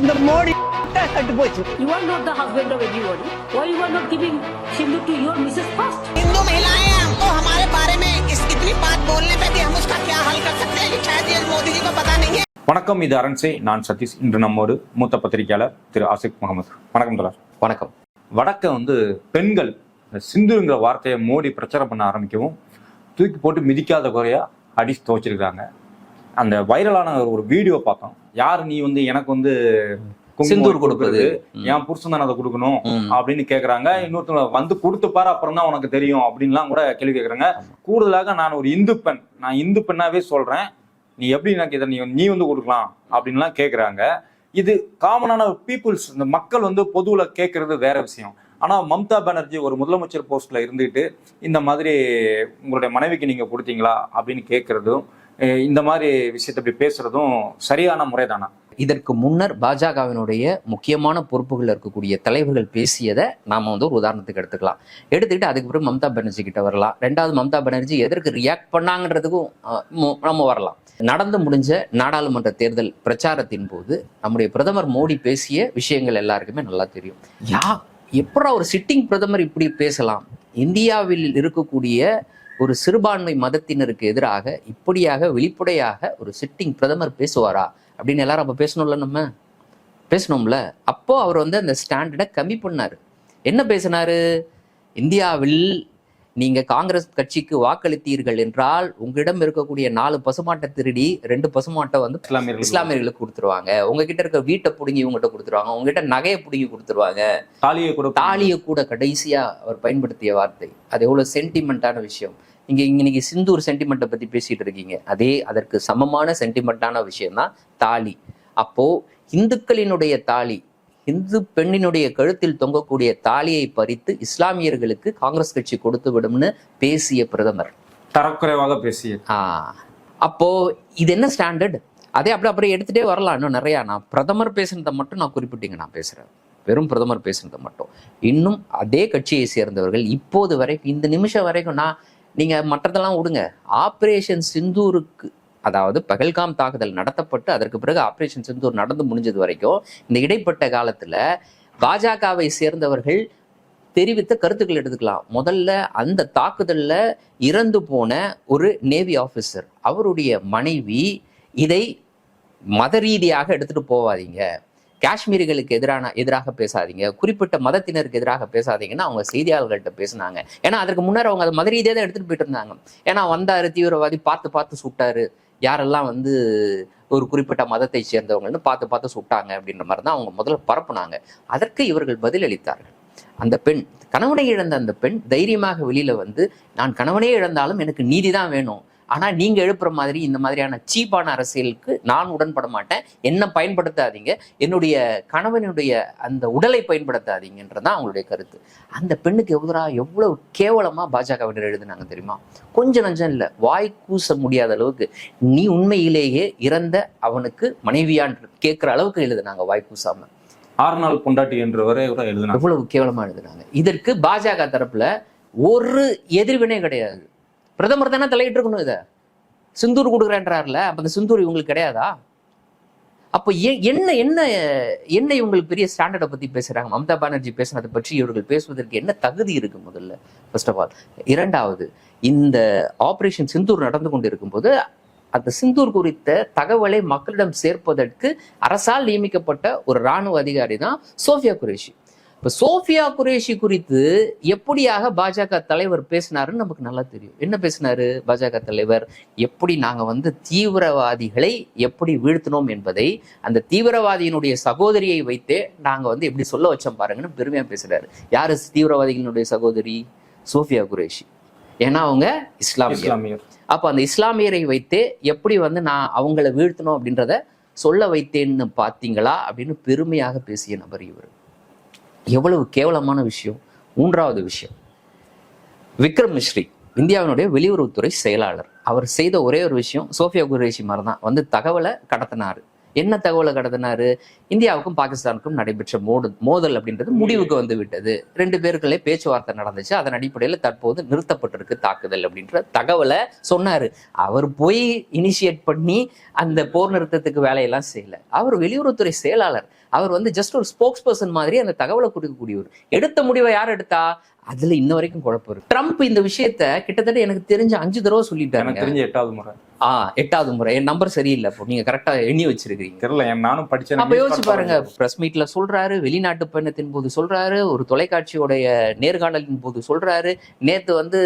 இந்த மோடி கட்டு போச்சு You are not the husband of everybody. Why you are not giving Shindu to your Mrs. first? Hindu महिलाएं हैं हमको हमारे बारे में इस इतनी बात बोलने पे भी हम उसका क्या हल कर सकते हैं ये शायद ये मोदी जी को पता नहीं है வணக்கம் இது அரண்சே நான் சதீஷ் இன்று நம்மோடு மூத்த பத்திரிகையாளர் திரு ஆசிக் முகமது வணக்கம் தலர் வணக்கம் வடக்க வந்து பெண்கள் இந்த சிந்துங்கிற வார்த்தையை மோடி பிரச்சாரம் பண்ண ஆரம்பிக்கவும் தூக்கி போட்டு மிதிக்காத குறையா அடிச்சு துவச்சிருக்காங்க அந்த வைரலான ஒரு வீடியோ பார்த்தோம். யார் நீ வந்து எனக்கு வந்து சிந்தூர் கொடுப்பது. என் புருஷன் தான் அதை கொடுக்கணும். அப்படின்னு கேக்குறாங்க. இன்னொருத்தவங்க வந்து கொடுத்து பாரு அப்புறம் தான் உனக்கு தெரியும் அப்படின்லாம் கூட கேள்வி கேக்குறாங்க. கூடுதலாக நான் ஒரு இந்து பெண். நான் இந்து பெண்ணாவே சொல்றேன். நீ எப்படி எனக்கு இதை நீ நீ வந்து கொடுக்கலாம் அப்படின்லாம் கேக்குறாங்க. இது காமனான பீப்புள்ஸ் இந்த மக்கள் வந்து பொதுவுல கேட்கறது வேற விஷயம். ஆனா மம்தா பானர்ஜி ஒரு முதலமைச்சர் போஸ்ட்ல இருந்துட்டு இந்த மாதிரி உங்களுடைய மனைவிக்கு நீங்க கொடுத்தீங்களா அப்படின்னு கேட்கறதும் இந்த மாதிரி விஷயத்தை இப்படி பேசுறதும் சரியான முறைதானா? இதற்கு முன்னர் பாஜகவினுடைய முக்கியமான பொறுப்புகள் இருக்கக்கூடிய தலைவர்கள் பேசியதை நாம வந்து ஒரு உதாரணத்துக்கு எடுத்துக்கலாம். எடுத்துக்கிட்டு அதுக்கு பிறகு மம்தா பானர்ஜி கிட்ட வரலாம். ரெண்டாவது மம்தா பானர்ஜி எதற்கு ரியாக்ட் பண்ணாங்கன்றதுக்கும் நம்ம வரலாம். நடந்து முடிஞ்ச நாடாளுமன்ற தேர்தல் பிரச்சாரத்தின் போது நம்முடைய பிரதமர் மோடி பேசிய விஷயங்கள் எல்லாருக்குமே நல்லா தெரியும். யா எப்படா ஒரு சிட்டிங் பிரதமர் இப்படி பேசலாம்? இந்தியாவில் இருக்கக்கூடிய ஒரு சிறுபான்மை மதத்தினருக்கு எதிராக இப்படியாக வெளிப்படையாக ஒரு சிட்டிங் பிரதமர் பேசுவாரா? அப்படின்னு எல்லாரும் அப்போ பேசணும்ல நம்ம? பேசணும்ல. அப்போ அவர் வந்து அந்த ஸ்டாண்டர்டை கம்மி பண்ணார். என்ன பேசினாரு? இந்தியாவில் நீங்க காங்கிரஸ் கட்சிக்கு வாக்களித்தீர்கள் என்றால் உங்களிடம் இருக்கக்கூடிய நாலு பசுமாட்டை திருடி ரெண்டு பசுமாட்டை வந்து இஸ்லாமியர்கள் இஸ்லாமியர்களுக்கு கொடுத்துருவாங்க. உங்ககிட்ட இருக்க வீட்டை பிடுங்கி இவங்ககிட்ட கொடுத்துருவாங்க. உங்ககிட்ட நகையை பிடுங்கி கொடுத்துருவாங்க. தாலியை கூட தாலியை கூட கடைசியா அவர் பயன்படுத்திய வார்த்தை. அது எவ்வளவு சென்டிமெண்டான விஷயம். இங்க இங்க இன்னைக்கு சிந்தூர் சென்டிமெண்ட்டை பத்தி பேசிட்டு இருக்கீங்க. அதே அதற்கு சமமான சென்டிமெண்டான விஷயம் தான் தாலி. அப்போ இந்துக்களினுடைய தாலி இந்து பெண்ணினுடைய கழுத்தில் தொங்கக்கூடிய தாலியை பறித்து இஸ்லாமியர்களுக்கு காங்கிரஸ் கட்சி கொடுத்து விடும்னு பேசிய பிரதமர். தரக்குறைவாக பேசிய. அப்போ இது என்ன ஸ்டாண்டர்ட் அதே அப்படி அப்படியே எடுத்துட்டே வரலாம் இன்னும் நிறையா. நான் பிரதமர் பேசுனதை மட்டும் நான் குறிப்பிட்டீங்க நான் பேசுறேன். வெறும் பிரதமர் பேசுனதை மட்டும். இன்னும் அதே கட்சியை சேர்ந்தவர்கள் இப்போது வரைக்கும் இந்த நிமிஷம் வரைக்கும் நான் நீங்க மற்றதெல்லாம் விடுங்க. ஆபரேஷன் சிந்தூருக்கு அதாவது பகல்காம் தாக்குதல் நடத்தப்பட்டு அதற்கு பிறகு ஆப்ரேஷன் சிந்தூர் நடந்து முடிஞ்சது வரைக்கும் இந்த இடைப்பட்ட காலத்துல பாஜகவை சேர்ந்தவர்கள் தெரிவித்த கருத்துக்கள் எடுத்துக்கலாம். முதல்ல அந்த தாக்குதல்ல இறந்து போன ஒரு நேவி ஆஃபீஸர் அவருடைய மனைவி இதை மத ரீதியாக எடுத்துட்டு போவாதீங்க. காஷ்மீர்களுக்கு எதிரான எதிராக பேசாதீங்க. குறிப்பிட்ட மதத்தினருக்கு எதிராக பேசாதீங்கன்னு அவங்க செய்தியாளர்கள்ட்ட பேசினாங்க. ஏன்னா அதற்கு முன்னர் அவங்க அதை மத ரீதியாக தான் எடுத்துட்டு போயிட்டு இருந்தாங்க. ஏன்னா வந்தாரு தீவிரவாதி பார்த்து பார்த்து சுட்டாரு. யாரெல்லாம் வந்து ஒரு குறிப்பிட்ட மதத்தை சேர்ந்தவங்கன்னு பார்த்து பார்த்து சுட்டாங்க அப்படின்ற மாதிரி தான் அவங்க முதல்ல பரப்புனாங்க. அதற்கு இவர்கள் பதிலளித்தார்கள். அந்த பெண் கணவனை இழந்த அந்த பெண் தைரியமாக வெளியில வந்து நான் கணவனே இழந்தாலும் எனக்கு நீதி தான் வேணும். ஆனா நீங்க எழுப்புற மாதிரி இந்த மாதிரியான சீப்பான அரசியலுக்கு நான் உடன்பட மாட்டேன். என்ன பயன்படுத்தாதீங்க. என்னுடைய கணவனுடைய அந்த உடலை பயன்படுத்தாதீங்கன்றதான் அவங்களுடைய கருத்து. அந்த பெண்ணுக்கு எவ்வளோ எவ்வளவு கேவலமா பாஜகவினர் எழுதுனாங்க தெரியுமா? கொஞ்சம் நஞ்சம் இல்லை. வாய் கூச முடியாத அளவுக்கு நீ உண்மையிலேயே இறந்த அவனுக்கு மனைவியான் கேட்கிற அளவுக்கு எழுதுனாங்க வாய் கூசாம. ஆறு நாள் பொண்டாட்டி என்று வரை கூட எழுதினாங்க. எவ்வளவு கேவலமா எழுதுனாங்க. இதற்கு பாஜக தரப்புல ஒரு எதிர்வினை கிடையாது. பிரதமர் தானே தலையிட்டு இருக்கணும் இதை. சிந்தூர் கொடுக்குறேன்றார்ல அப்போ அந்த சிந்தூர் இவங்களுக்கு கிடையாதா? அப்போ ஏ- என்ன என்ன என்ன இவங்களுக்கு பெரிய ஸ்டாண்டர்டை பற்றி பேசுறாங்க? மம்தா பானர்ஜி பேசுனதை பற்றி இவர்கள் பேசுவதற்கு என்ன தகுதி இருக்கு முதல்ல? ஃபர்ஸ்ட் ஆஃப் ஆல் இரண்டாவது இந்த ஆப்ரேஷன் சிந்தூர் நடந்து கொண்டு இருக்கும்போது அந்த சிந்தூர் குறித்த தகவலை மக்களிடம் சேர்ப்பதற்கு அரசால் நியமிக்கப்பட்ட ஒரு ராணுவ அதிகாரி தான் சோஃபியா குரேஷி. இப்ப சோஃபியா குரேஷி குறித்து எப்படியாக பாஜக தலைவர் பேசினாருன்னு நமக்கு நல்லா தெரியும். என்ன பேசினாரு பாஜக தலைவர்? எப்படி நாங்க வந்து தீவிரவாதிகளை எப்படி வீழ்த்தினோம் என்பதை அந்த தீவிரவாதியினுடைய சகோதரியை வைத்தே நாங்க வந்து எப்படி சொல்ல வச்சோம் பாருங்கன்னு பெருமையா பேசுறாரு. யாரு தீவிரவாதிகளினுடைய சகோதரி? சோஃபியா குரேஷி. ஏன்னா அவங்க இஸ்லாமியர். அப்போ அந்த இஸ்லாமியரை வைத்தே எப்படி வந்து நான் அவங்கள வீழ்த்தணும் அப்படின்றத சொல்ல வைத்தேன்னு பார்த்தீங்களா அப்படின்னு பெருமையாக பேசிய நபர் இவர். எவ்வளவு கேவலமான விஷயம்? மூன்றாவது விஷயம். விக்ரம் மிஸ்ரி இந்தியாவினுடைய வெளியுறவுத்துறை செயலாளர். அவர் செய்த ஒரே ஒரு விஷயம் சோஃபியா குரேஷி மாதிரி தான் வந்து தகவலை கடத்தினார். என்ன தகவலை கடத்தினாரு? இந்தியாவுக்கும் பாகிஸ்தானுக்கும் நடைபெற்ற மோடு மோதல் அப்படின்றது முடிவுக்கு வந்து விட்டது. ரெண்டு பேருக்குள்ளே பேச்சுவார்த்தை நடந்துச்சு. அதன் அடிப்படையில் தற்போது நிறுத்தப்பட்டிருக்கு தாக்குதல் அப்படின்ற தகவலை சொன்னாரு. அவர் போய் இனிஷியேட் பண்ணி அந்த போர் நிறுத்தத்துக்கு வேலையெல்லாம் செய்யல. அவர் வெளியுறவுத்துறை செயலாளர். அவர் வந்து ஜஸ்ட் ஒரு ஸ்போக்ஸ் பர்சன் மாதிரி அந்த தகவலை கொடுக்கக்கூடியவர். எடுத்த முடிவை யார் எடுத்தா? அதுல இன்ன வரைக்கும் குழப்பம் இருக்கு. ட்ரம்ப் இந்த விஷயத்த கிட்டத்தட்ட எனக்கு தெரிஞ்ச அஞ்சு தடவை சொல்லிட்டாரு எனக்கு தெரிஞ்ச எட்டாவது முறை. ஆ எட்டாவது முறை. என் நம்பர் சரியில்லை இப்போ நீங்க கரெக்டா எண்ணி வச்சிருக்கீங்க தெரியல நானும் படிச்சேன். அப்ப யோசிச்சு பாருங்க. பிரஸ் மீட்ல சொல்றாரு வெளிநாட்டு பயணத்தின் போது சொல்றாரு ஒரு தொலைக்காட்சியோடைய நேர்காணலின் போது சொல்றாரு. நேத்து வந்து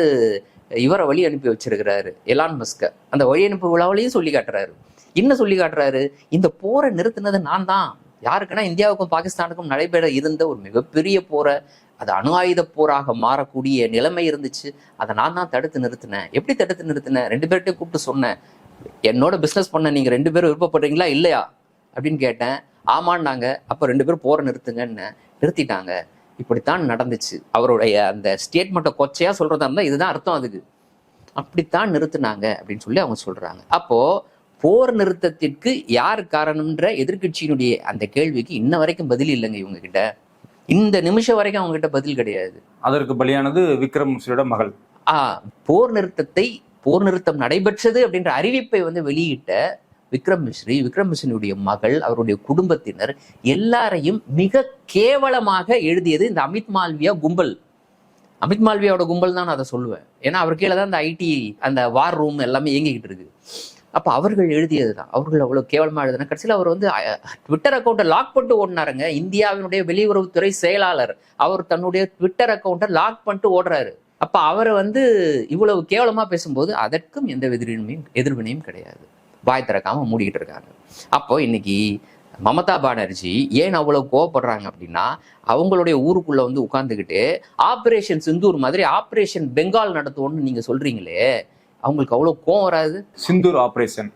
இவரை வழி அனுப்பி வச்சிருக்கிறாரு எலான் மஸ்க அந்த வழி அனுப்பு விழாவிலையும் சொல்லி காட்டுறாரு. என்ன சொல்லி காட்டுறாரு? இந்த போரை நிறுத்தினது நான் தான் யாருக்குன்னா இந்தியாவுக்கும் பாகிஸ்தானுக்கும் நடைபெற இருந்த ஒரு மிகப்பெரிய போரை அது அணு ஆயுத போராக மாறக்கூடிய நிலைமை இருந்துச்சு. அதை நான் தான் தடுத்து நிறுத்தினேன். எப்படி தடுத்து நிறுத்தினேன்? ரெண்டு பேர்கிட்டையும் கூப்பிட்டு சொன்னேன். என்னோட பிஸ்னஸ் பண்ண நீங்கள் ரெண்டு பேரும் விருப்பப்படுறீங்களா? இல்லையா? அப்படின்னு கேட்டேன். ஆமான்னாங்க. அப்போ ரெண்டு பேரும் போற நிறுத்துங்கன்னு நிறுத்திட்டாங்க. இப்படித்தான் நடந்துச்சு. அவருடைய அந்த ஸ்டேட்மெண்ட்டை கொச்சையா சொல்றதா இருந்தால் இதுதான் அர்த்தம் அதுக்கு. அப்படித்தான் நிறுத்தினாங்க அப்படின்னு சொல்லி அவங்க சொல்றாங்க. அப்போ போர் நிறுத்தத்திற்கு யார் காரணம்ன்ற எதிர்க்கட்சியினுடைய அந்த கேள்விக்கு இன்ன வரைக்கும் பதில் இல்லைங்க இவங்க கிட்ட. இந்த நிமிஷம் வரைக்கும் அவங்க கிட்ட பதில் கிடையாது. அதற்கு பலியானது விக்ரம் மகள். ஆ போர் நிறுத்தத்தை போர் நிறுத்தம் நடைபெற்றது அப்படின்ற அறிவிப்பை வந்து வெளியிட்ட விக்ரம் மிஸ்ரி விக்ரம் மிஸ்ரியுடைய மகள் அவருடைய குடும்பத்தினர் எல்லாரையும் மிக கேவலமாக எழுதியது இந்த அமித் மால்வியா கும்பல். அமித் மால்வியாவோட கும்பல் தான் நான் அதை சொல்லுவேன். ஏன்னா அவர் கீழே தான் அந்த ஐடி அந்த வார் ரூம் எல்லாமே இயங்கிக்கிட்டு இருக்கு. அப்போ அவர்கள் எழுதியது தான் அவர்கள் அவ்வளோ கேவலமாக எழுதின. கடைசியில் அவர் வந்து ட்விட்டர் அக்கௌண்ட்டை லாக் பண்ணிட்டு ஓடினாருங்க. இந்தியாவினுடைய வெளியுறவுத்துறை செயலாளர். அவர் தன்னுடைய ட்விட்டர் அக்கௌண்ட்டை லாக் பண்ணிட்டு ஓடுறாரு. அப்போ அவரை வந்து இவ்வளவு கேவலமாக பேசும்போது அதற்கும் எந்த எதிர்வினையும் எதிர்வினையும் கிடையாது. வாய் திறக்காமல் மூடிக்கிட்டு இருக்காங்க அப்போ இன்னைக்கு மமதா பானர்ஜி ஏன் அவ்வளோ கோவப்படுறாங்க அப்படின்னா அவங்களுடைய ஊருக்குள்ளே வந்து உட்காந்துக்கிட்டு ஆப்ரேஷன் சிந்தூர் மாதிரி ஆப்ரேஷன் பெங்கால் நடத்துவோம்னு நீங்கள் சொல்கிறீங்களே அவங்களுக்கு அவ்வளவு கோவம் வராது. சிந்தூர் ஆபரேஷன்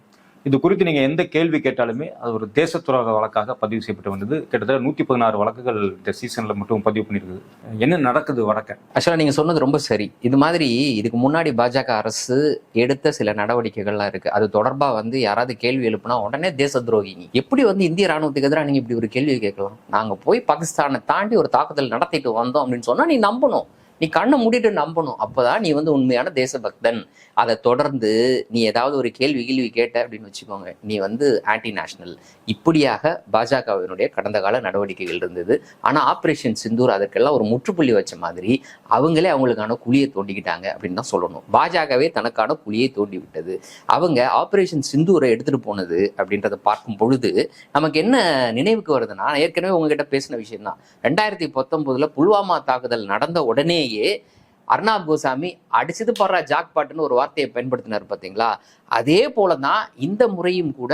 இது குறித்து நீங்க எந்த கேள்வி கேட்டாலுமே அது ஒரு தேசத்துறக வழக்காக பதிவு செய்யப்பட்டு வந்தது. கிட்டத்தட்ட நூத்தி பதினாறு வழக்குகள் இந்த சீசன்ல மட்டும் பதிவு பண்ணியிருக்குது. என்ன நடக்குது வடக்க ஆக்சுவலாக நீங்கள் சொன்னது ரொம்ப சரி. இது மாதிரி இதுக்கு முன்னாடி பாஜக அரசு எடுத்த சில நடவடிக்கைகள்லாம் இருக்கு. அது தொடர்பாக வந்து யாராவது கேள்வி எழுப்புனா உடனே தேச துரோகி நீ. எப்படி வந்து இந்திய ராணுவத்துக்கு எதிராக நீங்க இப்படி ஒரு கேள்வி கேட்கலாம்? நாங்க போய் பாகிஸ்தானை தாண்டி ஒரு தாக்குதல் நடத்திட்டு வந்தோம் அப்படின்னு சொன்னா நீ நம்பணும். நீ கண்ணை மூடிட்டு நம்பணும். அப்போதான் நீ வந்து உண்மையான தேசபக்தன். அதை தொடர்ந்து நீ ஏதாவது ஒரு கேள்வி கேள்வி கேட்ட அப்படின்னு வச்சுக்கோங்க. நீ வந்து ஆன்டி நேஷனல் இப்படியாக பாஜகவினுடைய கடந்த கால நடவடிக்கைகள் இருந்தது. ஆனால் ஆப்ரேஷன் சிந்தூர் அதற்கெல்லாம் ஒரு முற்றுப்புள்ளி வச்ச மாதிரி அவங்களே அவங்களுக்கான குழியை தோண்டிக்கிட்டாங்க அப்படின்னு தான் சொல்லணும். பாஜகவே தனக்கான குழியை தோண்டி விட்டது அவங்க ஆப்ரேஷன் சிந்தூரை எடுத்துகிட்டு போனது அப்படின்றத பார்க்கும் பொழுது நமக்கு என்ன நினைவுக்கு வருதுன்னா நான் ஏற்கனவே உங்ககிட்ட பேசின விஷயம் தான் ரெண்டாயிரத்தி பத்தொன்பதுல புல்வாமா தாக்குதல் நடந்த உடனே உடனேயே அர்ணாப் கோசாமி அடிச்சது படுற ஜாக் பாட்டுன்னு ஒரு வார்த்தையை பயன்படுத்தினார் பார்த்தீங்களா? அதே போல தான் இந்த முறையும் கூட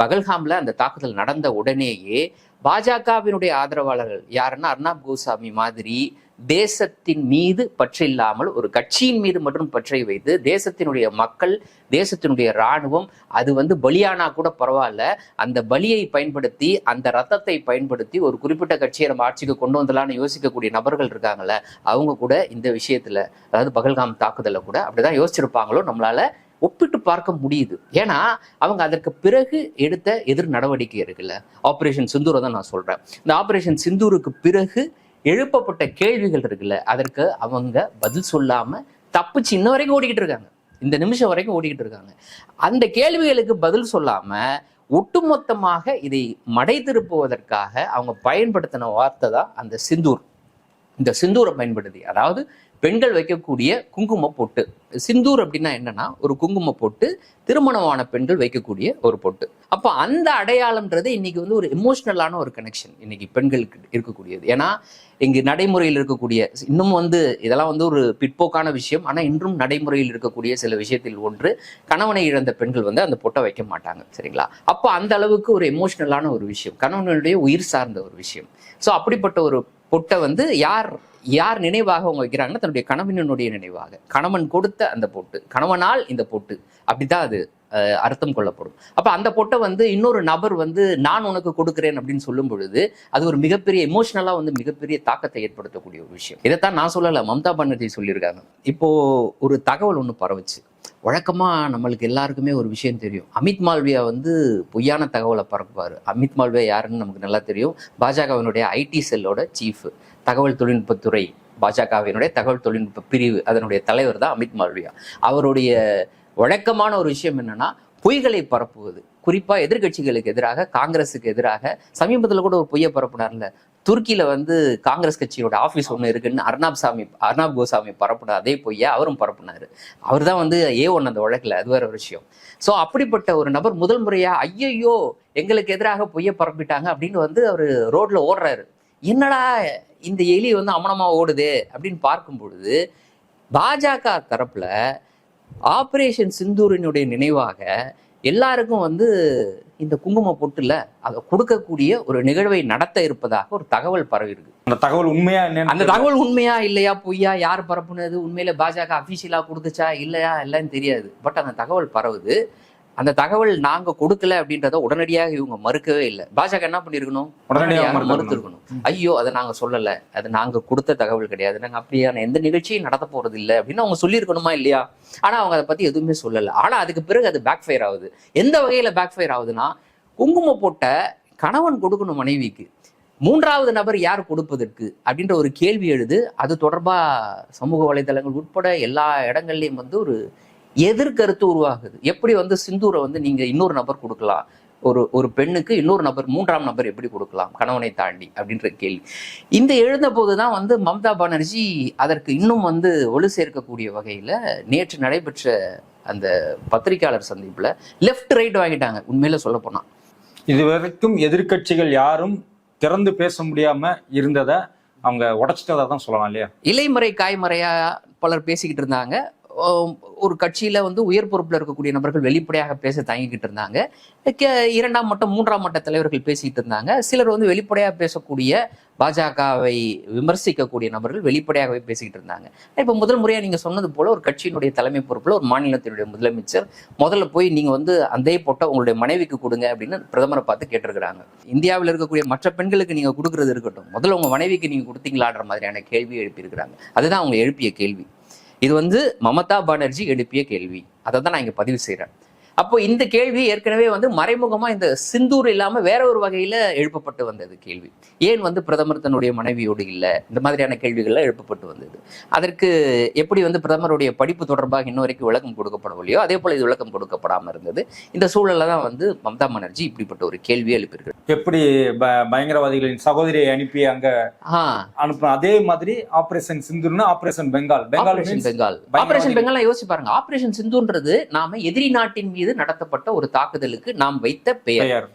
பகல்காம்ல அந்த தாக்குதல் நடந்த உடனேயே பாஜகவினுடைய ஆதரவாளர்கள் யாருன்னா அர்ணாப் கோசாமி மாதிரி தேசத்தின் மீது பற்றில்லாமல் ஒரு கட்சியின் மீது மட்டும் பற்றை வைத்து தேசத்தினுடைய மக்கள் தேசத்தினுடைய இராணுவம் அது வந்து பலியானா கூட பரவாயில்ல. அந்த பலியை பயன்படுத்தி அந்த ரத்தத்தை பயன்படுத்தி ஒரு குறிப்பிட்ட கட்சியை நம்ம ஆட்சிக்கு கொண்டு வந்தலாம்னு யோசிக்கக்கூடிய நபர்கள் இருக்காங்கல்ல அவங்க கூட இந்த விஷயத்துல அதாவது பகல்காம் தாக்குதலை கூட அப்படிதான் யோசிச்சிருப்பாங்களோ நம்மளால ஒப்பிட்டு பார்க்க முடியுது. ஏன்னா அவங்க அதற்கு பிறகு எடுத்த எதிர் நடவடிக்கை இருக்குல்ல. ஆபரேஷன் சிந்தூரை தான் நான் சொல்றேன். இந்த ஆபரேஷன் சிந்தூருக்கு பிறகு எழுப்பப்பட்ட கேள்விகள் இருக்குல்ல அதற்கு அவங்க பதில் சொல்லாம தப்பிச்சு இன்ன வரைக்கும் ஓடிக்கிட்டு இருக்காங்க. இந்த நிமிஷம் வரைக்கும் ஓடிக்கிட்டு இருக்காங்க. அந்த கேள்விகளுக்கு பதில் சொல்லாம ஒட்டுமொத்தமாக இதை மடை திருப்புவதற்காக அவங்க பயன்படுத்தின வார்த்தை தான் அந்த சிந்தூர். இந்த சிந்தூரை பயன்படுத்தி அதாவது பெண்கள் வைக்கக்கூடிய குங்கும பொட்டு. சிந்தூர் அப்படின்னா என்னன்னா ஒரு குங்கும பொட்டு திருமணமான பெண்கள் வைக்கக்கூடிய ஒரு பொட்டு. அப்போ அந்த அடையாளம்ன்றது இன்னைக்கு வந்து ஒரு எமோஷ்னலான ஒரு கனெக்ஷன் இன்னைக்கு பெண்களுக்கு இருக்கக்கூடியது. ஏன்னா இங்கு நடைமுறையில் இருக்கக்கூடிய இன்னும் வந்து இதெல்லாம் வந்து ஒரு பிற்போக்கான விஷயம். ஆனால் இன்றும் நடைமுறையில் இருக்கக்கூடிய சில விஷயத்தில் ஒன்று கணவனை இழந்த பெண்கள் வந்து அந்த பொட்டை வைக்க மாட்டாங்க. சரிங்களா? அப்போ அந்த அளவுக்கு ஒரு எமோஷ்னலான ஒரு விஷயம். கணவனுடைய உயிர் சார்ந்த ஒரு விஷயம். ஸோ அப்படிப்பட்ட ஒரு பொட்டை வந்து யார் யார் நினைவாக அவங்க வைக்கிறாங்கன்னா தன்னுடைய கணவனினுடைய நினைவாக. கணவன் கொடுத்த அந்த பொட்டு கணவனால் இந்த பொட்டு. அப்படிதான் அது அர்த்தம் கொள்ளப்படும். அப்போ அந்த பொட்டை வந்து இன்னொரு நபர் வந்து நான் உனக்கு கொடுக்குறேன் அப்படின்னு சொல்லும் பொழுது அது ஒரு மிகப்பெரிய எமோஷனலாக வந்து மிகப்பெரிய தாக்கத்தை ஏற்படுத்தக்கூடிய ஒரு விஷயம். இதைத்தான் நான் சொல்லலை மம்தா பானர்ஜி சொல்லியிருக்காங்க. இப்போ ஒரு தகவல் ஒன்று பரவுச்சு. வழக்கமாக நம்மளுக்கு எல்லாருக்குமே ஒரு விஷயம் தெரியும். அமித் மால்வியா வந்து பொய்யான தகவலை பரப்புவார். அமித் மால்வியா யாருன்னு நமக்கு நல்லா தெரியும். பாஜகவினுடைய ஐடி செல்லோட சீஃப் தகவல் தொழில்நுட்பத்துறை பாஜகவினுடைய தகவல் தொழில்நுட்ப பிரிவு அதனுடைய தலைவர் தான் அமித் மால்வியா அவருடைய வழக்கமான ஒரு விஷயம் என்னன்னா பொய்களை பரப்புவது. குறிப்பாக எதிர்க்கட்சிகளுக்கு எதிராக காங்கிரஸுக்கு எதிராக சமீபத்தில் கூட ஒரு பொய்யை பரப்புனார்ல. துருக்கியில் வந்து காங்கிரஸ் கட்சியோட ஆஃபீஸ் ஒன்று இருக்குன்னு அர்னாப் சாமி அர்னாப் கோசாமி பரப்புனார் அதே பொய்யை அவரும் பரப்புனாரு. அவர் தான் வந்து ஏ ஒன் அந்த வழக்கில் அது வேற விஷயம். ஸோ அப்படிப்பட்ட ஒரு நபர் முதல் முறையாக ஐயையோ எங்களுக்கு எதிராக பொய்யை பரப்பிட்டாங்க அப்படின்னு வந்து அவர் ரோட்டில் ஓடுறாரு. என்னடா இந்த எலி வந்து அமனமா ஓடுதே அப்படின்னு பார்க்கும் பொழுது பாஜக தரப்புல ஆபரேஷன் சிந்தூரினுடைய நினைவாக எல்லாருக்கும் வந்து இந்த குங்கும பொட்டுல அதை கொடுக்கக்கூடிய ஒரு நிகழ்வை நடத்த இருப்பதாக ஒரு தகவல் பரவி இருக்கு அந்த தகவல் உண்மையா அந்த தகவல் உண்மையா இல்லையா பொய்யா யார் பரப்புனது உண்மையில பாஜக அபிஷியலா கொடுத்துச்சா இல்லையா எல்லாம் தெரியாது. பட் அந்த தகவல் பரவுது. அந்த தகவல் நாங்க கொடுக்கல அப்படின்றத உடனடியாக இவங்க மறுக்கவே இல்லை. பாஜக என்ன பண்ணிருக்கணும்? உடனடியாக மறுத்து மறுத்திருக்கணும். ஐயோ அதை நாங்க சொல்லல. அது நாங்க கொடுத்த தகவல் கிடையாது. நாங்க அப்படியான எந்த நிகழ்ச்சியும் நடத்த போறது இல்லை அப்படின்னு அவங்க சொல்லியிருக்கணுமா இல்லையா? ஆனா அவங்க அதை பத்தி எதுவுமே சொல்லல. ஆனா அதுக்கு பிறகு அது பேக் ஃபயர் ஆகுது. எந்த வகையில பேக் ஃபயர் ஆகுதுன்னா குங்கும போட்ட கணவன் கொடுக்கணும் மனைவிக்கு. மூன்றாவது நபர் யார் கொடுப்பதற்கு அப்படின்ற ஒரு கேள்வி எழுது. அது தொடர்பா சமூக வலைதளங்கள் உட்பட எல்லா இடங்கள்லயும் வந்து ஒரு எதிர்கருத்து உருவாகுது. எப்படி வந்து சிந்தூரை வந்து நீங்க இன்னொரு நபர் கொடுக்கலாம்? ஒரு ஒரு பெண்ணுக்கு இன்னொரு நபர் மூன்றாம் நபர் எப்படி கொடுக்கலாம்? கணவனை தாண்டி அப்படின்ற கேள்வி. இந்த எழுந்த போதுதான் வந்து மம்தா பானர்ஜி அதற்கு இன்னும் வந்து ஒளி சேர்க்கக்கூடிய வகையில நேற்று நடைபெற்ற அந்த பத்திரிகையாளர் சந்திப்புல லெஃப்ட் ரைட் வாங்கிட்டாங்க. உண்மையில சொல்ல போனா. இது வரைக்கும் எதிர்க்கட்சிகள் யாரும் திறந்து பேச முடியாம இருந்ததை அவங்க உடைச்சிட்டதா தான் சொல்லலாம் இல்லையா? இலைமறை காய்மறையா பலர் பேசிக்கிட்டு இருந்தாங்க. ஒரு கட்சியில வந்து உயர் பொறுப்பில் இருக்கக்கூடிய நபர்கள் வெளிப்படையாக பேச தயங்கிட்டு இருந்தாங்க. கே- இரண்டாம் மட்டம் மூன்றாம் மட்ட தலைவர்கள் பேசிக்கிட்டு இருந்தாங்க. சிலர் வந்து வெளிப்படையாக பேசக்கூடிய பாஜகவை விமர்சிக்கக்கூடிய நபர்கள் வெளிப்படையாகவே பேசிக்கிட்டு இருந்தாங்க. இப்போ முதல் முறையாக நீங்கள் சொன்னது போல ஒரு கட்சியினுடைய தலைமை பொறுப்பில் ஒரு மாநிலத்தினுடைய முதலமைச்சர் முதல்ல போய் நீங்கள் வந்து அந்த பொட்டை உங்களுடைய மனைவிக்கு கொடுங்க அப்படின்னு பிரதமரை பார்த்து கேட்டிருக்கிறாங்க. இந்தியாவில் இருக்கக்கூடிய மற்ற பெண்களுக்கு நீங்கள் கொடுக்குறது இருக்கட்டும். முதல்ல உங்கள் மனைவிக்கு நீங்கள் கொடுத்தீங்களான்ற மாதிரியான கேள்வி எழுப்பியிருக்கிறாங்க. அதுதான் அவங்க எழுப்பிய கேள்வி. இது வந்து மமதா பானர்ஜி எழுப்பிய கேள்வி. அதை தான் நான் இங்கே பதிவு செய்கிறேன் அப்போ இந்த கேள்வி ஏற்கனவே வந்து மறைமுகமா இந்த சிந்தூர் இல்லாம வேற ஒரு வகையில எழுப்பப்பட்டு வந்தது கேள்வி. ஏன் வந்து பிரதமர் தன்னுடைய மனைவியோடு இல்ல? இந்த மாதிரியான கேள்விகள்லாம் எழுப்பப்பட்டு வந்தது. அதற்கு எப்படி வந்து பிரதமருடைய படிப்பு தொடர்பாக இன்ன வரைக்கும் விளக்கம் கொடுக்கப்படவில்லையோ அதே போல இது விளக்கம் கொடுக்கப்படாம இருந்தது. இந்த சூழல்ல தான் வந்து மம்தா பானர்ஜி இப்படிப்பட்ட ஒரு கேள்வி எழுப்பியிருக்கிறார். எப்படி பயங்கரவாதிகளின் சகோதரியை அனுப்பி அங்க ஆஹ் அனுப்புன அதே மாதிரி ஆபரேஷன் சிந்துர்னு ஆபரேஷன் பெங்கால். பெங்கால் பெங்கால். ஆபரேஷன் பெங்கால் யோசிச்சு பாருங்க. ஆபரேஷன் சிந்துன்றது நாம எதிரி நாட்டின் மீது நடத்தப்பட்ட ஒரு தாக்குதலுக்கு நாம் வைத்த பெயர். பெயர்.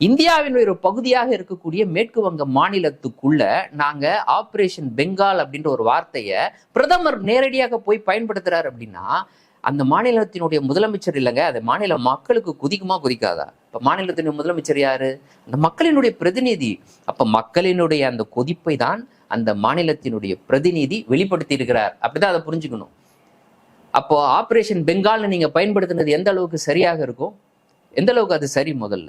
இந்தியாவின் ஒரு பகுதியாக இருக்கக்கூடிய மேற்கு வங்க மாநிலத்துக்குள்ள நாங்க ஆபரேஷன் பெங்கால் அப்படின்ற ஒரு வார்த்தையை பிரதமர் நேரடியாக போய் பயன்படுத்துறாரு அப்படின்னா அந்த மாநிலத்தினுடைய முதலமைச்சர் இல்லைங்க அது மாநில மக்களுக்கு குதிக்குமா குதிக்காதா? இப்ப மாநிலத்தினுடைய முதலமைச்சர் யாரு? அந்த மக்களினுடைய பிரதிநிதி. அப்ப மக்களினுடைய அந்த கொதிப்பை தான் அந்த மாநிலத்தினுடைய பிரதிநிதி வெளிப்படுத்தி இருக்கிறார் அப்படிதான் அதை புரிஞ்சுக்கணும். அப்போ ஆபரேஷன் பெங்கால்னு நீங்க பயன்படுத்தினது எந்த அளவுக்கு சரியாக இருக்கும் எந்த அளவுக்கு அது சரி முதல்ல?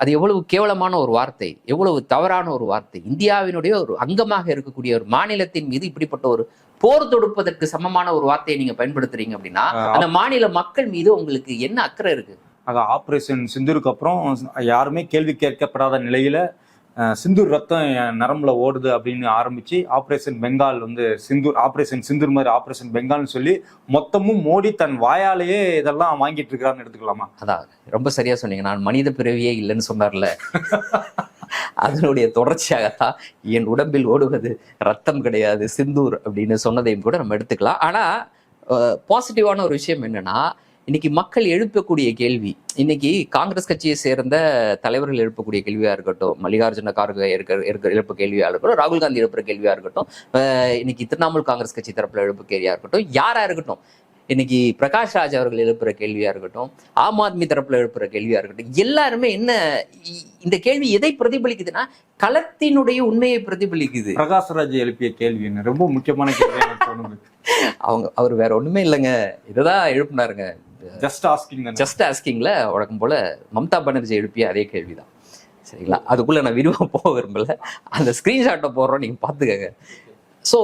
அது எவ்வளவு கேவலமான ஒரு வார்த்தை எவ்வளவு தவறான ஒரு வார்த்தை. இந்தியாவினுடைய ஒரு அங்கமாக இருக்கக்கூடிய ஒரு மாநிலத்தின் மீது இப்படிப்பட்ட ஒரு போர் தொடுப்பதற்கு சமமான ஒரு வார்த்தையை நீங்க பயன்படுத்துறீங்க அப்படின்னா அந்த மாநில மக்கள் மீது உங்களுக்கு என்ன அக்கறை இருக்கு? அது ஆபரேஷன் சிந்தூருக்கு அப்புறம் யாருமே கேள்வி கேட்கப்படாத நிலையில சிந்தூர் ரத்தம் என் நரம்புல ஓடுது அப்படின்னு ஆரம்பிச்சு ஆப்ரேஷன் பெங்கால் வந்து சிந்தூர் ஆப்ரேஷன் சிந்தூர் மாதிரி ஆப்ரேஷன் பெங்கால்னு சொல்லி மொத்தமும் மோடி தன் வாயாலேயே இதெல்லாம் வாங்கிட்டு இருக்கிறான்னு எடுத்துக்கலாமா? அதான் ரொம்ப சரியா சொன்னீங்க. நான் மனித பிறவியே இல்லைன்னு சொன்னார்ல. அதனுடைய தொடர்ச்சியாகத்தான் என் உடம்பில் ஓடுவது ரத்தம் கிடையாது சிந்தூர் அப்படின்னு சொன்னதையும் கூட நம்ம எடுத்துக்கலாம். ஆனா பாசிட்டிவான ஒரு விஷயம் என்னன்னா இன்னைக்கு மக்கள் எழுப்பக்கூடிய கேள்வி இன்னைக்கு காங்கிரஸ் கட்சியை சேர்ந்த தலைவர்கள் எழுப்பக்கூடிய கேள்வியா இருக்கட்டும் மல்லிகார்ஜுன கார்கே இருக்க இருக்க எழுப்ப கேள்வியா இருக்கட்டும் ராகுல் காந்தி எழுப்புற கேள்வியா இருக்கட்டும் இன்னைக்கு திரிணாமுல் காங்கிரஸ் கட்சி தரப்புல எழுப்பு கேள்வியா இருக்கட்டும் யாரா இருக்கட்டும் இன்னைக்கு பிரகாஷ் ராஜ் அவர்கள் எழுப்புற கேள்வியா இருக்கட்டும் ஆம் ஆத்மி தரப்புல எழுப்புற கேள்வியா இருக்கட்டும் எல்லாருமே என்ன இந்த கேள்வி எதை பிரதிபலிக்குதுன்னா களத்தினுடைய உண்மையை பிரதிபலிக்குது. பிரகாஷ்ராஜ் எழுப்பிய கேள்வி ரொம்ப முக்கியமான கேள்வி அவங்க அவர் வேற ஒண்ணுமே இல்லைங்க. இதுதான் எழுப்புனாருங்க. ஜஸ்ட் ஆஸ்கிங் ஜஸ்ட் ஆஸ்கிங்ல வழக்கம் போல மம்தா பானர்ஜி எழுப்பிய அதே கேள்விதான். சரிங்களா? அதுக்குள்ள நான் விரிவாக போக விரும்பல. அந்த ஸ்கிரீன்ஷாட்டை போடுறோம் நீங்க பாத்துக்கங்க ஸோ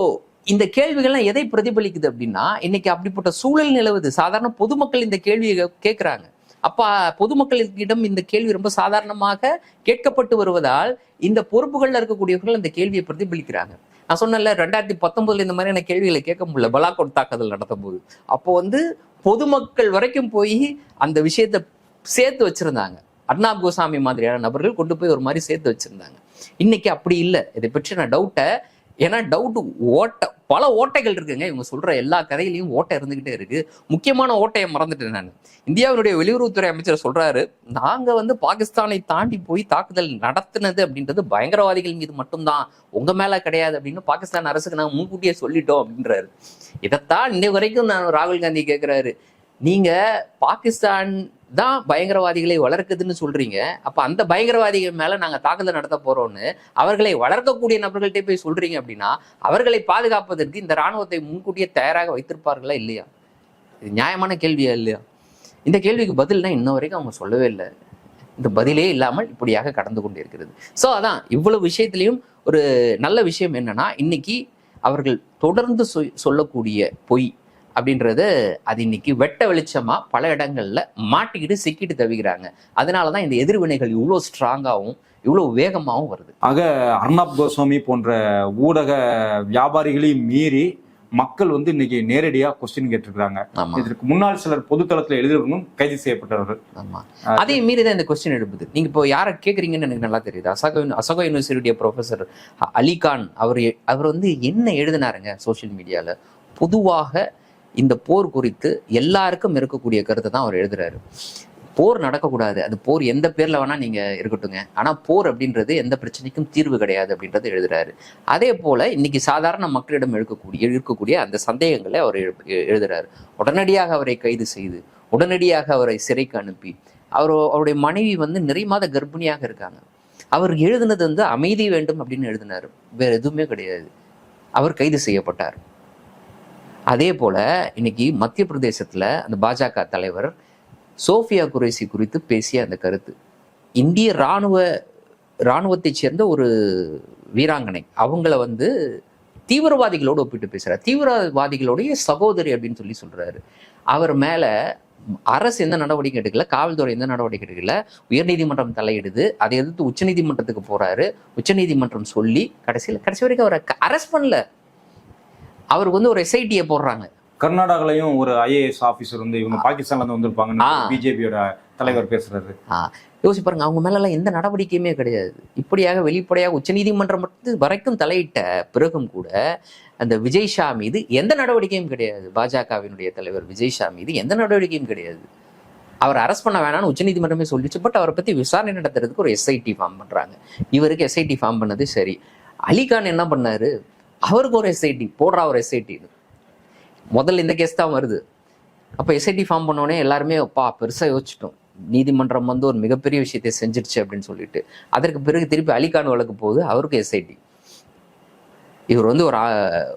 இந்த கேள்விகள்லாம் எதை பிரதிபலிக்குது அப்படின்னா இன்னைக்கு அப்படிப்பட்ட சூழல் நிலவுது. சாதாரண பொதுமக்கள் இந்த கேள்வியை கேட்குறாங்க அப்பா அப்ப பொதுமக்களிடம் இந்த கேள்வி ரொம்ப சாதாரணமாக கேட்கப்பட்டு வருவதால் இந்த பொறுப்புகள்ல இருக்கக்கூடியவர்கள் அந்த கேள்வியை பிரதிபலிக்கிறாங்க. நான் சொன்னேன்ல ரெண்டாயிரத்தி பத்தொன்பதுல இந்த மாதிரியான கேள்விகளை கேட்க முடியல. பலாக்கோட் தாக்குதல் நடத்தும் போது அப்போ வந்து பொதுமக்கள் வரைக்கும் போய் அந்த விஷயத்தை சேர்த்து வச்சிருந்தாங்க. அர்ணாப் கோசாமி மாதிரியான நபர்கள் கொண்டு போய் ஒரு மாதிரி சேர்த்து வச்சிருந்தாங்க. இன்னைக்கு அப்படி இல்லை. இதை பற்றி நான் டவுட்டை ஏன்னா டவுட் ஓட்ட பல ஓட்டைகள் இருக்குங்க. இவங்க சொல்ற எல்லா கதையிலையும் ஓட்டை இருந்துகிட்டே இருக்கு. முக்கியமான ஓட்டையை மறந்துட்டேன் நான். இந்தியாவினுடைய வெளியுறவுத்துறை அமைச்சர் சொல்றாரு நாங்க வந்து பாகிஸ்தானை தாண்டி போய் தாக்குதல் நடத்தினது அப்படின்றது பயங்கரவாதிகள் மீது மட்டும்தான். உங்க மேல கிடையாது அப்படின்னு பாகிஸ்தான் அரசுக்கு நாங்கள் முன்கூட்டியே சொல்லிட்டோம் அப்படின்றாரு. இதைத்தான் இன்னை வரைக்கும் நான் ராகுல் காந்தி கேட்கிறாரு நீங்க பாகிஸ்தான் தான் பயங்கரவாதிகளை வளர்க்குதுன்னு சொல்றீங்க. அப்ப அந்த பயங்கரவாதிகள் மேல நாங்க தாக்குதல் நடத்த போறோம்னு அவர்களை வளர்க்கக்கூடிய நபர்கள்ட்ட போய் சொல்றீங்க அப்படின்னா அவர்களை பாதுகாப்பதற்கு இந்த ராணுவத்தை முன்கூட்டியே தயாராக வைத்திருப்பார்களா இல்லையா? இது நியாயமான கேள்வியா இல்லையா? இந்த கேள்விக்கு பதில்னா இன்ன வரைக்கும் அவங்க சொல்லவே இல்லை. இந்த பதிலே இல்லாமல் இப்படியாக கடந்து கொண்டு இருக்கிறது ஸோ அதான் இவ்வளவு விஷயத்திலையும் ஒரு நல்ல விஷயம் என்னன்னா இன்னைக்கு அவர்கள் தொடர்ந்து சொ- சொல்லக்கூடிய பொய் அப்படின்றது அது இன்னைக்கு வெட்ட வெளிச்சமா பல இடங்கள்ல மாட்டிக்கிட்டு சிக்கிட்டு தவிக்கிறாங்க. அதனாலதான் இந்த எதிர்வினைகள் இவ்வளோ ஸ்ட்ராங்காகவும் இவ்வளோ வேகமாகவும் வருது. ஆக அர்ணாப் கோஸ்வாமி போன்ற ஊடக வியாபாரிகளையும் மீறி மக்கள் வந்து இன்னைக்கு நேரடியா கொஸ்டின் கேட்டிருக்காங்க இதற்கு முன்னாள் சிலர் பொதுத்தளத்துல எழுதியவர்களும் கைது செய்யப்பட்டவர்கள். ஆமா. அதையும் மீறி தான் இந்த கொஸ்டின் எழுப்புது. நீங்க இப்போ யாரை கேட்குறீங்கன்னு எனக்கு நல்லா தெரியுது. அசோகா அசோகா யூனிவர்சிட்டியுடைய ப்ரொஃபசர் அலிகான் அவர் அவர் வந்து என்ன எழுதினாருங்க சோஷியல் மீடியால பொதுவாக இந்த போர் குறித்து எல்லாருக்கும் இருக்கக்கூடிய கருத்தை தான் அவர் எழுதுறாரு. போர் நடக்கக்கூடாது. அது போர் எந்த பேர்ல வேணா நீங்க இருக்கட்டுங்க ஆனா போர் அப்படின்றது எந்த பிரச்சனைக்கும் தீர்வு கிடையாது அப்படின்றத எழுதுறாரு. அதே போல இன்னைக்கு சாதாரண மக்களிடம் இருக்கக்கூடிய இருக்கக்கூடிய அந்த சந்தேகங்களை அவர் எழு- எ- எழுதுறாரு. உடனடியாக அவரை கைது செய்து உடனடியாக அவரை சிறைக்கு அனுப்பி அவர் அவருடைய மனைவி வந்து நிறை மாத கர்ப்பிணியாக இருக்காங்க. அவர் எழுதுனது வந்து அமைதி வேண்டும் அப்படின்னு எழுதினார். வேற எதுவுமே கிடையாது. அவர் கைது செய்யப்பட்டார். அதே போல இன்னைக்கு மத்திய பிரதேசத்துல அந்த பாஜக தலைவர் சோஃபியா குரேசி குறித்து பேசிய அந்த கருத்து. இந்திய ராணுவ ராணுவத்தைச் சேர்ந்த ஒரு வீராங்கனை அவங்கள வந்து தீவிரவாதிகளோடு ஒப்பிட்டு பேசுறாரு. தீவிரவாதிகளுடைய சகோதரி அப்படின்னு சொல்லி சொல்றாரு. அவர் மேல அரசு எந்த நடவடிக்கை எடுக்கல காவல்துறை எந்த நடவடிக்கை எடுக்கல உயர்நீதிமன்றம் தலையிடுது அதை எதிர்த்து உச்சநீதிமன்றத்துக்கு போறாரு. உச்சநீதிமன்றம் சொல்லி கடைசியில் கடைசி வரைக்கும் அவரை அரெஸ்ட் பண்ணல. அவருக்கு வந்து ஒரு எஸ்ஐடியை போடுறாங்க. கர்நாடகாலையும் ஒரு ஐஏஎஸ் ஆபீசர் வந்து இவங்க பாகிஸ்தான்ல இருந்து வந்திருப்பாங்கன்னு ஆ. பிஜேபியோட தலைவர் பேசுறாரு. யோசிச்சு பாருங்க அவங்க மேலெல்லாம் எந்த நடவடிக்கையுமே கிடையாது. இப்படியாக வெளிப்படையாக உச்சநீதிமன்றம் வரைக்கும் தலையிட்ட பிறகும் கூட அந்த விஜய் ஷா மீது எந்த நடவடிக்கையும் கிடையாது. பாஜகவினுடைய தலைவர் விஜய் ஷா மீது எந்த நடவடிக்கையும் கிடையாது. அவர் அரெஸ்ட் பண்ண வேணாம்னு உச்சநீதிமன்றமே சொல்லிச்சு. பட் அவரை பத்தி விசாரணை நடத்துறதுக்கு ஒரு எஸ்ஐடி ஃபார்ம் பண்றாங்க. இவருக்கு எஸ்ஐடி ஃபார்ம் பண்ணது சரி. அலிகான் என்ன பண்ணாரு? அவருக்கு ஒரு எஸ்ஐடி போடுறா ஒரு எஸ்ஐடி முதல்ல இந்த கேஸ் தான் வருது. அப்போ எஸ்ஐடி ஃபார்ம் பண்ணோடனே எல்லாருமே அப்பா பெருசாக யோசிச்சிட்டோம். நீதிமன்றம் வந்து ஒரு மிகப்பெரிய விஷயத்தை செஞ்சிருச்சு அப்படின்னு சொல்லிட்டு. அதற்கு பிறகு திருப்பி அலிகான் வழக்கு போகுது அவருக்கும் எஸ்ஐடி இவர் வந்து ஒரு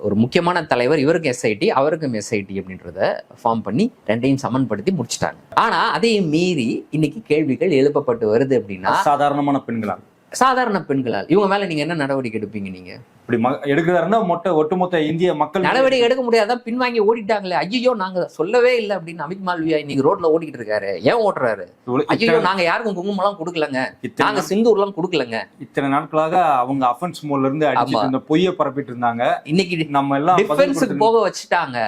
ஒரு முக்கியமான தலைவர் இவருக்கும் எஸ்ஐடி அவருக்கும் எஸ்ஐடி அப்படின்றத ஃபார்ம் பண்ணி ரெண்டையும் சமன்படுத்தி முடிச்சிட்டாங்க. ஆனா அதையும் மீறி இன்னைக்கு கேள்விகள் எழுப்பப்பட்டு வருது அப்படின்னா சாதாரணமான பெண்களா சாதாரண பெண்களால். இவங்க மேல நீங்க என்ன நடவடிக்கை எடுப்பீங்க நீங்க? இப்படி எடுக்கிறாருன்னா மொட்டை ஒட்டுமொத்த இந்திய மக்கள் நடவடிக்கை எடுக்க முடியாதான் பின்வாங்கி ஓடிட்டாங்களே. ஐயோ நாங்க சொல்லவே இல்லை அப்படின்னு அமித் மால்வியா இன்னைக்கு ரோட்ல ஓடிக்கிட்டு இருக்காரு. ஏன் ஓடுறாரு ஐயோ நாங்க யாருக்கும் குங்குமம்லாம் கொடுக்கலங்க. நாங்க சிந்தூர்லாம் கொடுக்கலங்க. இத்தனை நாட்களாக அவங்க அஃபென்ஸ் மோட்ல இருந்து. இருந்த பொய்ய பரப்பிட்டு இருந்தாங்க. இன்னைக்கு நம்ம எல்லாம் டிஃபென்ஸுக்கு போக வச்சுட்டாங்க.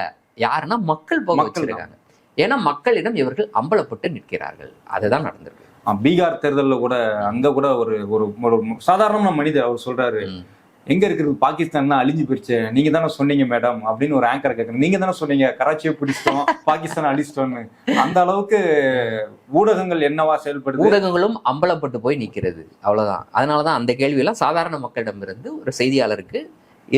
யாருன்னா மக்கள் போக. வச்சிருக்காங்க. ஏன்னா மக்களிடம் இவர்கள் அம்பலப்பட்டு நிற்கிறார்கள். அதுதான் நடந்திருக்கு. பீகார் தேர்தல்ல கூட அங்க கூட ஒரு ஒரு ஒரு சாதாரண மனிதர் அவர் சொல்றாரு. ம். எங்க இருக்கிறது பாகிஸ்தான் தான் அழிஞ்சு போயிடுச்சு நீங்க தானே சொன்னீங்க மேடம் அப்படின்னு ஒரு ஆங்கரை கேட்கணும் நீங்க தானே சொன்னீங்க கராச்சியை பிடிச்சிட்டோம் பாகிஸ்தான் அழிச்சிட்டோம்னு. அந்த அளவுக்கு ஊடகங்கள் என்னவா செயல்படுது? ஊடகங்களும் அம்பலப்பட்டு போய் நிற்கிறது அவ்வளவுதான். அதனாலதான் அந்த கேள்வியெல்லாம் சாதாரண மக்களிடமிருந்து ஒரு செய்தியாளருக்கு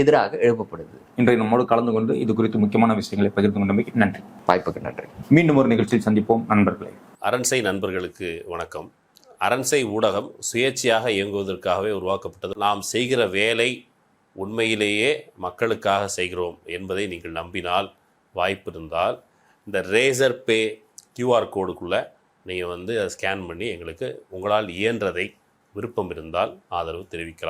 எதிராக எழுப்பப்படுது. இன்றைய நம்மோடு கலந்து கொண்டு இது குறித்து முக்கியமான விஷயங்களை பகிர்ந்து கொண்டமைக்கு நன்றி. வாய்ப்புக்கு நன்றி. மீண்டும் ஒரு நிகழ்ச்சியில் சந்திப்போம் நண்பர்களே. அரண்சை நண்பர்களுக்கு வணக்கம். அரண்சை ஊடகம் சுயேட்சையாக இயங்குவதற்காகவே உருவாக்கப்பட்டது. நாம் செய்கிற வேலை உண்மையிலேயே மக்களுக்காக செய்கிறோம் என்பதை நீங்கள் நம்பினால் வாய்ப்பு இருந்தால் இந்த ரேசர் பே கியூஆர் கோடுக்குள்ளே நீங்கள் வந்து அதை ஸ்கேன் பண்ணி எங்களுக்கு உங்களால் இயன்றதை விருப்பம் இருந்தால் ஆதரவு தெரிவிக்கலாம்.